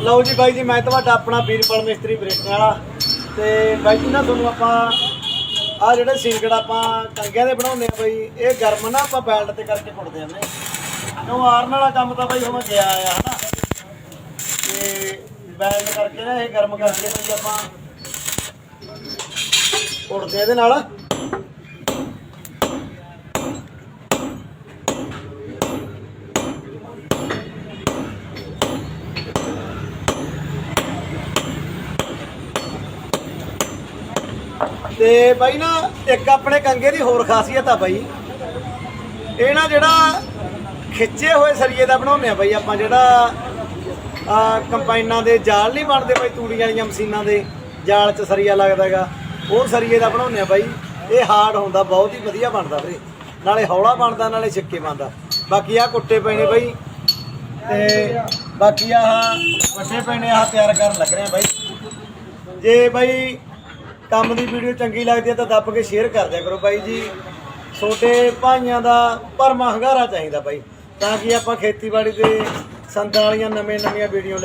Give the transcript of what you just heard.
ਲਓ ਜੀ ਬਾਈ ਜੀ, ਮੈਂ ਤੁਹਾਡਾ ਆਪਣਾ ਵੀਰਪਾਲ ਮਿਸਤਰੀ ਬ੍ਰੇਕਾਂ ਵਾਲਾ। ਤੇ ਬਾਈ ਜੀ, ਨਾ ਤੁਹਾਨੂੰ ਆਪਾਂ ਆ ਜਿਹੜੇ ਸਿੰਗੜ ਆਪਾਂ ਟਾਂਗਿਆਂ ਦੇ ਬਣਾਉਂਦੇ ਆ ਬਾਈ, ਇਹ ਗਰਮ ਨਾ ਆਪਾਂ ਬੈਲਟ ਤੇ ਕਰਕੇ ਕੁੱਟਦੇ ਆਂਦੇ ਕਿਉਂ ਆਰਨ ਵਾਲਾ ਕੰਮ ਤਾਂ ਬਾਈ ਹੁਣ ਗਿਆ ਆ, ਹਨਾ? ਤੇ ਬੈਲਟ ਕਰਕੇ ਨਾ ਇਹ ਗਰਮ ਕਰਕੇ ਬਾਈ ਆਪਾਂ ਕੁੱਟਦੇ ਇਹਦੇ ਨਾਲ। ਤੇ ਬਾਈ ਨਾ, ਇੱਕ ਆਪਣੇ ਕੰਗੇ ਦੀ ਹੋਰ ਖਾਸੀਅਤ ਆ ਬਾਈ। ਇਹ ਨਾ ਜਿਹੜਾ ਖਿੱਚੇ ਹੋਏ ਸਰੀਏ ਦਾ ਬਣਾਉਂਦੇ ਆ ਬਾਈ, ਆਪਾਂ ਜਿਹੜਾ, ਆ ਕੰਪਾਈਨਾਂ ਦੇ ਜਾਲ ਨਹੀਂ ਬਣਦੇ ਬਾਈ ਤੂੜੀਆਂ ਵਾਲੀਆਂ ਮਸ਼ੀਨਾਂ ਦੇ ਜਾਲ 'ਚ ਸਰੀਆ ਲੱਗਦਾਗਾ ਉਹ ਸਰੀਏ ਦਾ ਬਣਾਉਂਦੇ ਆ ਬਾਈ। ਇਹ ਹਾਰਡ ਹੁੰਦਾ, ਬਹੁਤ ਹੀ ਵਧੀਆ ਬਣਦਾ ਵੀਰੇ। ਨਾਲੇ ਹੌਲਾ ਬਣਦਾ, ਨਾਲੇ ਛਿੱਕੇ ਬਣਦਾ। ਬਾਕੀ ਆ ਕੁੱਟੇ ਪੈਣੇ ਬਾਈ। ਤੇ ਬਾਕੀ ਆਹ ਵੱਡੇ ਪੈਣੇ ਆਹ ਤਿਆਰ ਕਰਨ ਲੱਗ ਰਹੇ ਆ ਬਾਈ। ਜੇ ਬਾਈ ਕੰਮ ਦੀ ਵੀਡੀਓ ਚੰਗੀ ਲੱਗਦੀ ਹੈ ਤਾਂ ਦੱਬ ਕੇ ਸ਼ੇਅਰ ਕਰ ਦਿਆ ਕਰੋ ਬਾਈ ਜੀ। ਛੋਟੇ ਭਾਈਆਂ ਦਾ ਭਰਮਾ ਹੰਗਾਰਾ ਚਾਹੀਦਾ ਬਾਈ। ਤਾਂ ਕਿ ਆਪਾਂ ਖੇਤੀਬਾੜੀ ਦੇ ਸੰਦਾਂ ਵਾਲੀਆਂ ਨਵੇਂ ਨਵੀਆਂ ਵੀਡੀਓ ਲੈ